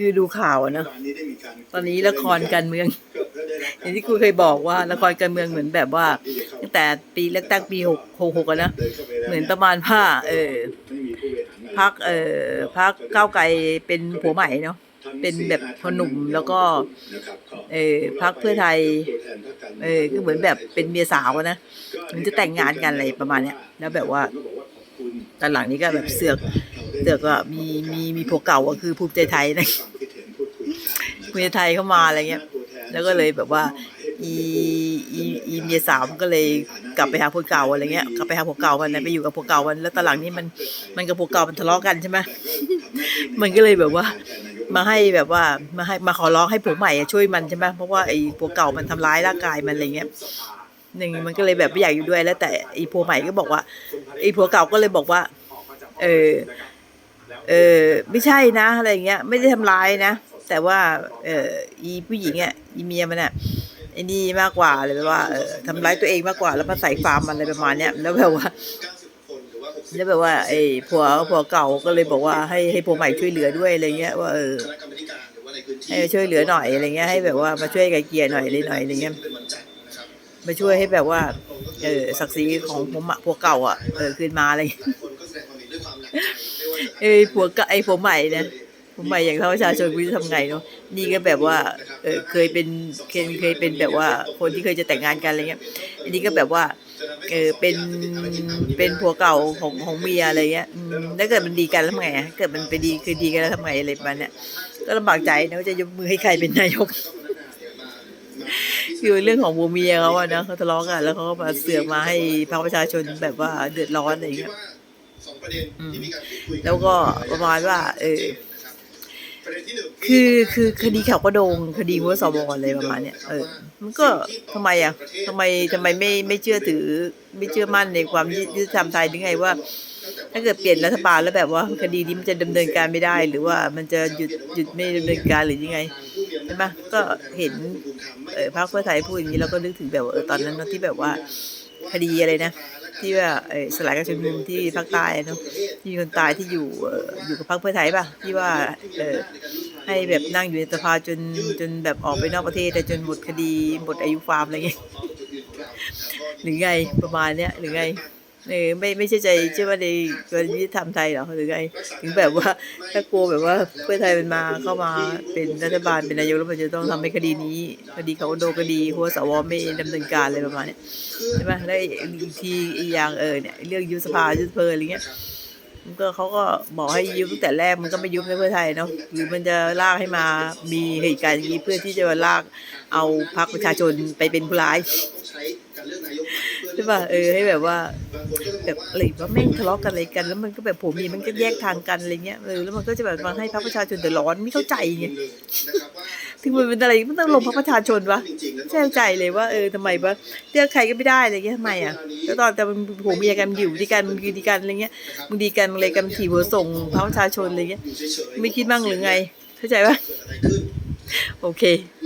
คือดูข่าวอะเนอะตอนนี้ละครการเมือง อย่างที่ครูเคยบอกว่าละครการเมืองเหมือนแบบว่า ตั้งแต่ปีเลือกตั้งปีหกหกหกอะนะเหมือนประมาณผ้าเออพักเออพักก้าวไกลเป็นผัวใหม่เนาะเป็นแบบพอหนุ่มแล้วก็ เออพักเพื่อไทย เออคือเหมือนแบบเป็นเมียสาวอะนะเหมันจะแต่งงานกันอะไรประมาณเนี้ยแล้วแบบว่าตอนหลังนี้ก็แบบเสือกเสือกว่ามีมีมีผัวเก่าก็คือภูมิใจไทยนะ ภูมิใจไทยเข้ามาอะไรเงี้ย แล้วก็เลยแบบว่าอีอีอีเมียสาวมันก็เลยกลับไปหาผัวเก่าอะไรเงี้ยกลับไปหาผัวเก่ามันนะไปอยู่กับผัวเก่ามันแล้วตอนหลังนี้มันมันกับผัวเก่ามันทะเลาะกันใช่ไหมมันก็เลยแบบว่า มาให้แบบว่ามาให้มาขอร้องให้ผัวใหม่ช่วยมันใช่ไหมเพราะว่าไอ้ผัวเก่ามันทำร้ายร่างกายมันอะไรเงี้ยหนึ่งมันก็เลยแบบไม่อยากอยู่ด้วยแล้ว แต่อ้ผัวใหม่ก็บอกว่าไอ้ผัวเก่าก็เลยบอกว่า เออเออไม่ใช่นะอะไรเงี้ย ไม่ได้ทำร้ายนะ แต่ว่า เอออีผู้หญิงอะอีเมียมันอะไอ้นี่มากกว่าเลยแบบว่าเออทำร้ายตัวเองมากกว่าแล้วมาใส่ฟาร์มมันอะไรประมาณเนี้ยแล้วแบบว่าแล้วแบบว่าไอ้ผัวผัวเก่าก็เลยบอกว่าให้ให้ผัวใหม่ช่วยเหลือด้วยอะไรเงี้ยว่าเออให้ช่วยเหลือหน่อยอะไรเงี้ยให้แบบว่ามาช่วยไกลเกลี่ยหน่อยเลยหน่อยอะไรเงี้ยมาช่วยให้แบบว่า เออศักดิ์ศรีของผมอะผัวเก่าอะเออคืนมาอะไรเอ้ผัวเก่าไอ้ผัวใหม่เนี่ย ผัวใหม่อย่างเท่าประชาชนกูจะทำไงเนาะนี่ก็แบบว่าเออเคยเป็นเคยเคยเป็นแบบว่าคนที่เคยจะแต่งงานกันอะไรเงี้ยอันนี้ก็แบบว่าเออเป็นเป็นผัวเก่าของของเมียอะไรเงี้ยอืมถ้าเกิดมันดีกันแล้วทำไงอะเกิดมันไปดีคือดีกันแล้วทำไงอะไรประมาณเนี้ยก็ลำบากใจนะว่าจะยกมือให้ใครเป็นนายกคือเรื่องของผัวเมียเขาอะนะเขาทะเลาะกันแล้วเขาก็มาเสือกมาให้พรรคประชาชนแบบว่าเดือดร้อนอะไรเงี้ยแล้วก็ประมาณว่า เออ คือคือคดีเขาก็โดงคดีหัวสวอะไรประมาณเนี้ยเออมันก็ทำไมอะทำไมทำไมไม่ไม่เชื่อถือ ไม่เชื่อมั่นในความยุติธรรมไทยหรือไงว่า ถ้าเกิดเปลี่ยนรัฐบาลแล้วแบบว่า คดีนี้มันจะดำเนินการไม่ได้ หรือว่ามันจะหยุดหยุดไม่ดำเนินการหรือยังไงใช่ไหมก็เห็นเออพรรคเพื่อไทยพูดอย่างนี้เราก็นึกถึงแบบเออตอนนั้นที่แบบว่า คดีอะไรนะ ที่ว่าสลายการชุมนุมที่ภาคใต้เนาะที่คนตายที่อยู่อยู่กับพรรคเพื่อไทยป่ะที่ว่าให้แบบนั่งอยู่ในสภาจนจนแบบออกไปนอกประเทศแต่จนหมดคดีหมดอายุความอะไรเงี้ยหรือไงประมาณเนี้ยหรือไง เออไม่ไม่ใช่ใจเชื่อว่าในกรณีที่ทำไทยเหรอหรือไงถึงแบบว่าถ้ากลัวแบบว่าเพื่อไทยมันมาเข้ามาเป็นรัฐบาลเป็นนายกแล้วมันจะต้องทำให้คดีนี้คดีเขาโดนคดีหัวสวไม่ดำเนินการอะไรประมาณนี้ใช่ไหมแล้วอีกทีอีกอย่างเออเนี่ยเรื่องยุบสภายุบสภาอะไรเงี้ยมันก็เขาก็บอกให้ยุบตั้งแต่แรกมันก็ไม่ยุบในเพื่อไทยเนาะหรือมันจะลากให้มามีเหตุการณ์อย่างนี้เพื่อที่จะมาลากเอาพรรคประชาชนไปเป็นผู้ร้าย ใช่ป่ะเออให้แบบว่า แบบอะไรว่าแม่งทะเลาะกันอะไรกัน แล้วมันก็แบบผมมีมันก็แยกทางกันอะไรเงี้ยเออแล้วมันก็จะแบบมาให้พรรคประชาชนเดือดร้อนไม่เข้าใจไงถึงมันเป็นอะไรมันต้องลงพรรคประชาชนวะไม่เข้าใจเลยว่าเออทำไมวะเลือกใครก็ไม่ได้อะไรเงี้ยทำไมอะแล้วตอนแต่มันผมเมียกันอยู่ด้วยกันมันคือดีกันอะไรเงี้ยมึงดีกันมึงเลยกันถีบหัวส่งพรรคประชาชนอะไรเงี้ยไม่คิดบ้างหรือไง เข้าใจปะโอเค